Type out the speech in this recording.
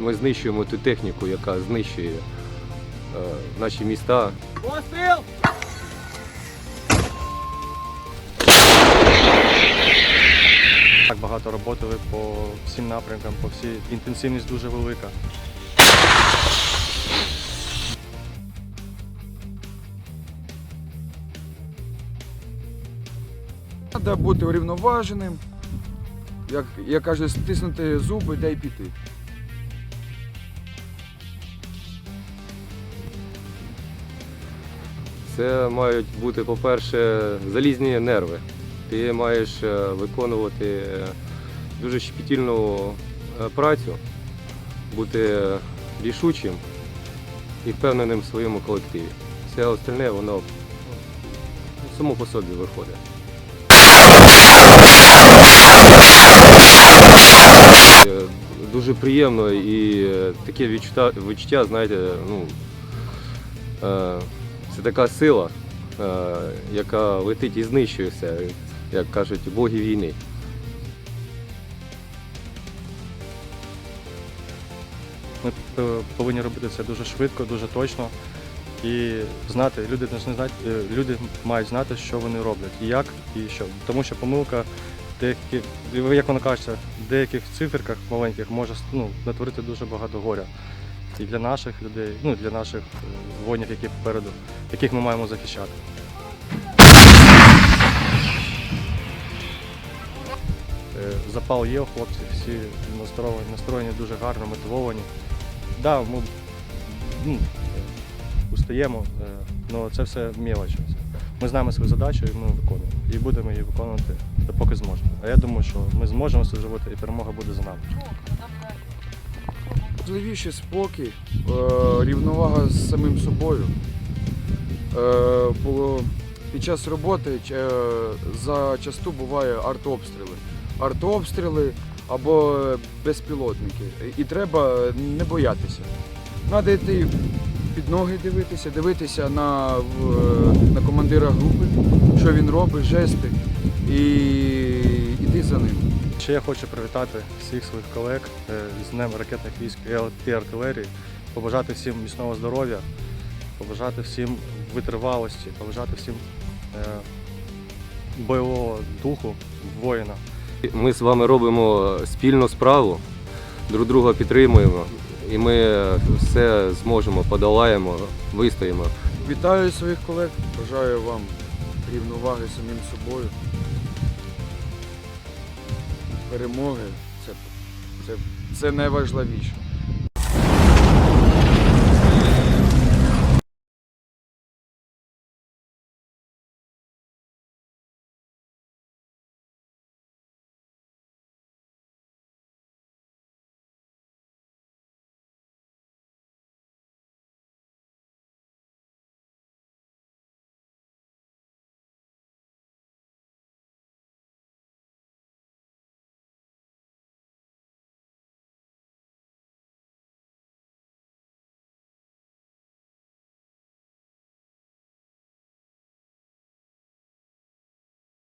ми знищуємо ту техніку, яка знищує е, наші міста. Так багато роботи по всім напрямкам, по всій інтенсивність дуже велика. Треба бути урівноваженим, як, як каже, стиснути зуби та й піти. Це мають бути, по-перше, залізні нерви. Ти маєш е, виконувати е, дуже щепетільну е, працю, бути рішучим і впевненим в своєму колективі. Все остальне воно само по собі виходить. Дуже приємно і таке відчуття, знаєте, ну, це така сила, е, яка летить і знищується, як кажуть, боги війни. Ми е, повинні робити це дуже швидко, дуже точно. І знати, люди не знають, е, люди мають знати, що вони роблять, і як, і що. Тому що помилка деякі, як воно кажеться, в деяких циферках маленьких може ну, натворити дуже багато горя. І для наших людей, ну для наших е, воїнів, які попереду, яких ми маємо захищати. Е, Запал є у хлопців, всі настроєні, настроєні дуже гарно, мотивовані. Да, ми ну, устаємо, але це все мелочі. Ми знаємо свою задачу і ми виконуємо. І будемо її виконувати допоки зможемо. А я думаю, що ми зможемо це зробити і перемога буде за нами. Важливіше спокій, е, рівновага з самим собою. Е, під час роботи е, зачасту буває артобстріли. Артобстріли або безпілотники. І треба не боятися. Треба йти під ноги дивитися, дивитися на, на командира групи, що він робить, жести, і йти за ним. Ще я хочу привітати всіх своїх колег е, з Днем ракетних військ і артилерії, побажати всім міцного здоров'я, побажати всім витривалості, побажати всім е, бойового духу воїна. Ми з вами робимо спільну справу, друг друга підтримуємо, і ми все зможемо, подолаємо, вистоїмо. Вітаю своїх колег, бажаю вам рівноваги самим собою. Перемоги це, це, це найважливіше.